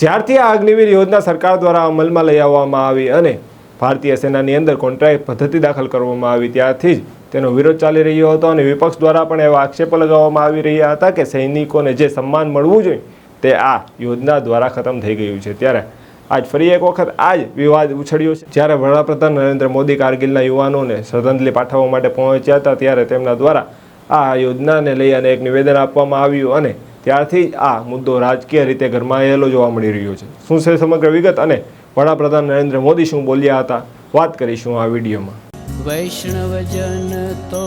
જ્યારથી આ અગ્નિવીર યોજના સરકાર દ્વારા અમલમાં લઈ આવવામાં આવી અને ભારતીય સેનાની અંદર કોન્ટ્રાક્ટ પદ્ધતિ દાખલ કરવામાં આવી, ત્યારથી જ તેનો વિરોધ ચાલી રહ્યો હતો અને વિપક્ષ દ્વારા પણ એવા આક્ષેપો લગાવવામાં આવી રહ્યા હતા કે સૈનિકોને જે સન્માન મળવું જોઈએ, તે આ યોજના દ્વારા ખતમ થઈ ગયું છે. ત્યારે આજ ફરી એક વખત આ જ વિવાદ ઉછળ્યો છે. જ્યારે વડાપ્રધાન નરેન્દ્ર મોદી કારગિલના યુવાનોને શ્રદ્ધાંજલિ પાઠવવા માટે પહોંચ્યા હતા, ત્યારે તેમના દ્વારા આ યોજનાને લઈ અને એક નિવેદન આપવામાં આવ્યું અને ત્યારથી આ મુદ્દો રાજકીય રીતે ગરમાયેલો જોવા મળી રહ્યો છે. શું છે સમગ્ર વિગત અને વડાપ્રધાન નરેન્દ્ર મોદી શું બોલ્યા હતા? વાત કરીશું આ વિડીયોમાં. વૈષ્ણવજન તો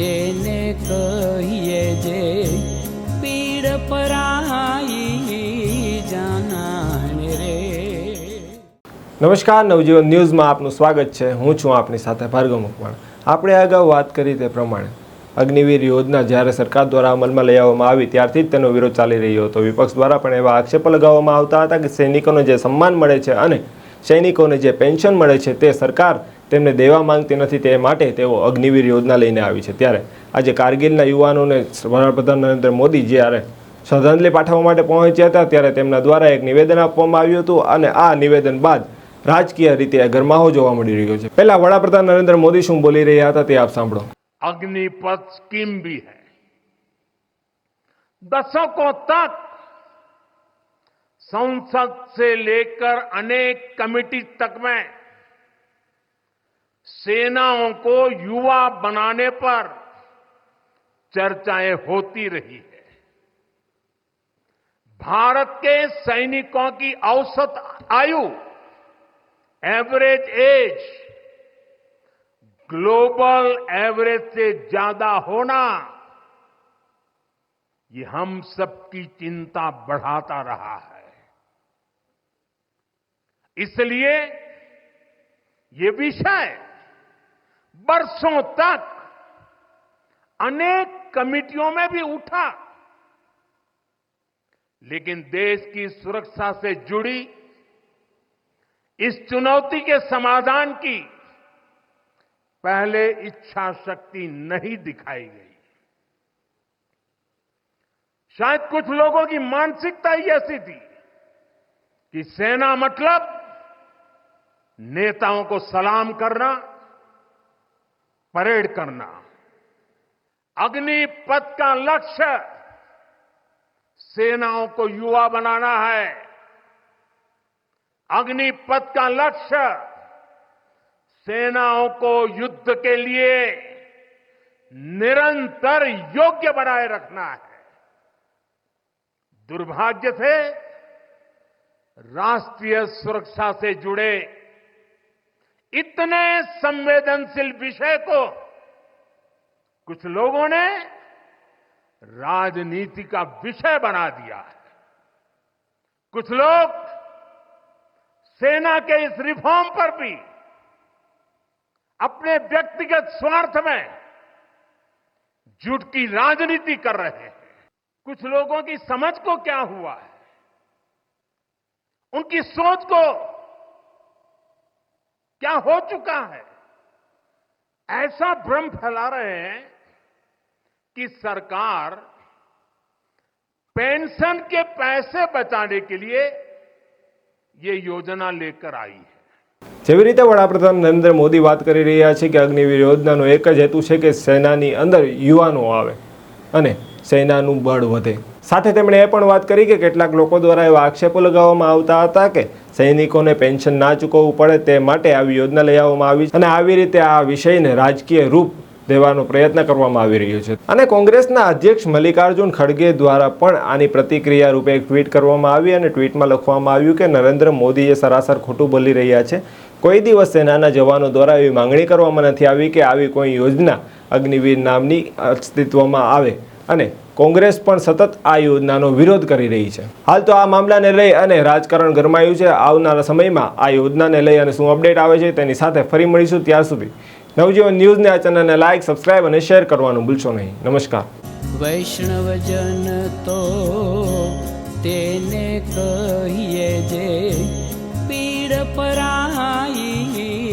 તેને કહીએ જે પીડ પરાઈ જાનાને રે. નમસ્કાર નવજીવન ન્યૂઝમાં આપનું સ્વાગત છે. હું છું આપની સાથે ભાર્ગવ મકવાણ. આપણે અગાઉ વાત કરી તે પ્રમાણે અગ્નિવીર યોજના જ્યારે સરકાર દ્વારા અમલમાં લઈ આવવામાં આવી ત્યારથી જ તેનો વિરોધ ચાલી રહ્યો હતો. વિપક્ષ દ્વારા પણ એવા આક્ષેપો લગાવવામાં આવતા હતા કે સૈનિકોને જે સન્માન મળે છે અને સૈનિકોને જે પેન્શન મળે છે તે સરકાર તેમને દેવા માંગતી નથી તે માટે તેઓ અગ્નિવીર યોજના લઈને આવી છે. ત્યારે આજે કારગિલના યુવાનોને વડાપ્રધાન નરેન્દ્ર મોદી જ્યારે શ્રદ્ધાંજલિ પાઠવવા માટે પહોંચ્યા હતા ત્યારે તેમના દ્વારા એક નિવેદન આપવામાં આવ્યું હતું અને આ નિવેદન બાદ રાજકીય રીતે ગરમાહો જોવા મળી રહ્યો છે. પહેલા વડાપ્રધાન નરેન્દ્ર મોદી શું બોલી રહ્યા હતા તે આપ સાંભળો. अग्निपथ स्कीम भी है। दशकों तक संसद से लेकर अनेक कमिटी तक में सेनाओं को युवा बनाने पर चर्चाएँ होती रही है। भारत के सैनिकों की औसत आयु, एवरेज एज ग्लोबल एवरेज से ज़्यादा होना, ये हम सबकी चिंता बढ़ाता रहा है। इसलिए ये विषय बरसों तक अनेक कमिटियों में भी उठा, लेकिन देश की सुरक्षा से जुड़ी, इस चुनौती के समाधान की पहले इच्छा शक्ति नहीं दिखाई गई। शायद कुछ लोगों की मानसिकता ही ऐसी थी कि सेना मतलब नेताओं को सलाम करना, परेड करना। अग्निपथ का लक्ष्य सेनाओं को युवा बनाना है। अग्निपथ का लक्ष्य सेनाओं को युद्ध के लिए निरंतर योग्य बनाए रखना है। दुर्भाग्य से राष्ट्रीय सुरक्षा से जुड़े इतने संवेदनशील विषय को कुछ लोगों ने राजनीति का विषय बना दिया है। कुछ लोग सेना के इस रिफॉर्म पर भी अपने व्यक्तिगत स्वार्थ में झूठ की राजनीति कर रहे हैं। कुछ लोगों की समझ को क्या हुआ है? उनकी सोच को क्या हो चुका है? ऐसा भ्रम फैला रहे हैं कि सरकार पेंशन के पैसे बचाने के लिए ये योजना लेकर आई है। જેવી રીતે વડાપ્રધાન નરેન્દ્ર મોદી વાત કરી રહ્યા છે કે અગ્નિવીર યોજનાનો એક જ હેતુ છે કે સેનાની અંદર યુવાનો આવે અને સેનાનું બળ વધે. સાથે તેમણે એ પણ વાત કરી કે કેટલાક લોકો દ્વારા એવા આક્ષેપો લગાવવામાં આવતા હતા કે સૈનિકોને પેન્શન ના ચૂકવવું પડે તે માટે આવી યોજના લઈ આવવામાં આવી અને આવી રીતે આ વિષયને રાજકીય રૂપ દેવાનો પ્રયત્ન કરવામાં આવી રહ્યો છે. અને કોંગ્રેસના અધ્યક્ષ મલ્લિકાર્જુન ખડગે દ્વારા પણ આની પ્રતિક્રિયા રૂપે એક ટ્વીટ કરવામાં આવી અને ટ્વીટમાં લખવામાં આવ્યું કે નરેન્દ્ર મોદી એ સરાસર ખોટું બોલી રહ્યા છે. કોઈ દિવસ સેનાના જવાનો દ્વારા એવી માંગણી કરવામાં નથી આવી કે આવી કોઈ યોજના અગ્નિવીર નામની અસ્તિત્વમાં આવે. અને કોંગ્રેસ પણ સતત આ યોજનાનો વિરોધ કરી રહી છે. હાલ તો આ મામલાને લઈ અને રાજકારણ ગરમાયું છે. આવનારા સમયમાં આ યોજનાને લઈ અને શું અપડેટ આવે છે તેની સાથે ફરી મળીશું ત્યાર સુધી. નવજીવન ન્યૂઝને આ ચેનલને લાઇક સબસ્ક્રાઇબ અને શેર કરવાનું ભૂલશો નહીં. નમસ્કાર. વૈષ્ણવજન તો તેને કહીએ જે પીડ પરાઈ